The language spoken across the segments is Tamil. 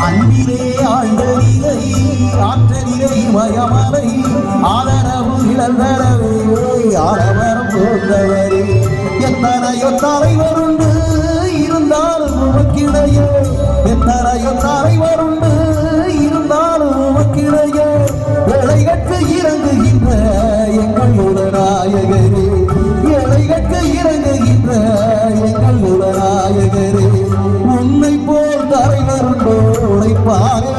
அன்பிலே ஆழ்ந்ததிலை ஆற்றலிலே மயமலை ஆதரவு இழந்தரவே ஆடவரம் போன்றவரே. எத்தனையோ தலைவருண்டு இருந்தாலும் உமக்கிடையே. எத்தனையோ தலைவருண்டு இருந்தாலும் உமக்கிடையே. வேலைகட்டு இறங்குகின்ற எங்கள் உலநாயகரே வேலைகட்டு இறங்குகின்ற எங்கள் உலநாயகரே தலைவருண்டோ உழைப்பாரோ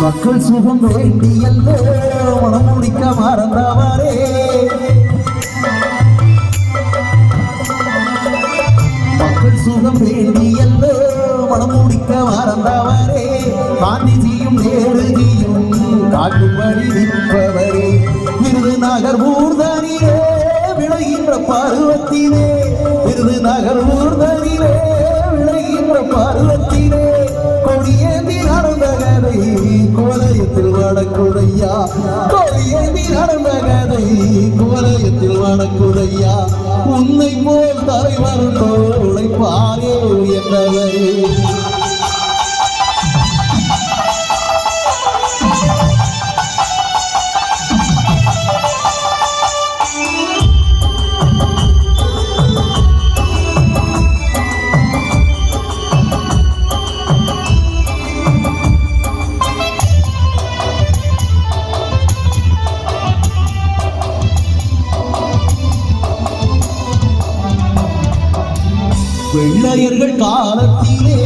மக்கள் சுகம் வேண்டி எல்லோ மனம் முடிக்க மறந்தவரே. மக்கள் சுகம் வேண்டி எல்லோ மனம் முடிக்க மறந்தவரே. காந்திஜியும் நேருஜியும் காட்டுப்படி நிற்பவர். கோலயத்தில் வடக்குதையா கொடியேந்தி நடந்த கதை கோலயத்தில் உன்னை போல் தலைவருண்டோ உழைப்பாரே என்றவரே வெள்ளையர்கள் காலத்திலே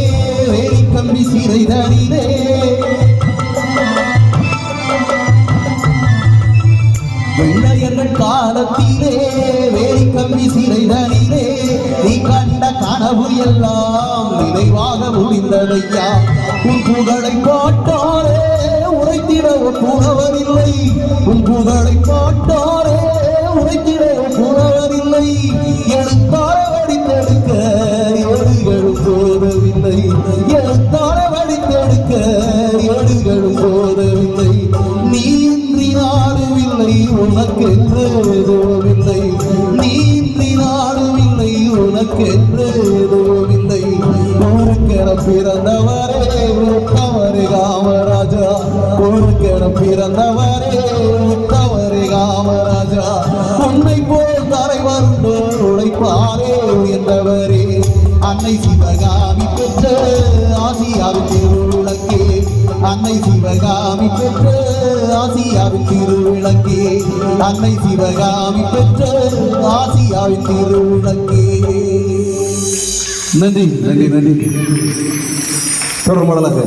வேலி கம்பி சிறைதனிலே வெள்ளையர்கள் காலத்திலே வேலி கம்பி சிறைதனிலே நீ கண்ட கனவு எல்லாம் நினைவாக முடிந்ததையா? உன் புகழை பாட்டாரே உரைத்திட உன் புகவரில்லை உன் புகழை பாட்டாரே உரைத்திட உன் புகவரில்லை வடித்தெடுக்க நீ இன்றி நாடுவில்லை உனக்கென்று எதுவுமில்லை நீ இன்றி நாடுவில்லை உனக்கென்று எதுவுமில்லை கிட பிறந்தவரே தவறு காமராஜா. ஒரு கிட பிறந்தவரே தவறு காமராஜா. உன்னை போல் தலைவருண்டோ உழைப்பாரே என்றவரே. அன்னை சிவகாமி பெற்ற ஆசியாவின் அன்னை சிவகாமி பெற்ற ஆசியாவின் திருவிளக்கே. அன்னை சிவகாமி பெற்ற ஆசியாவின் திருவிளக்கே. நன்றி நன்றி நன்றி. தொடர் மாடலாக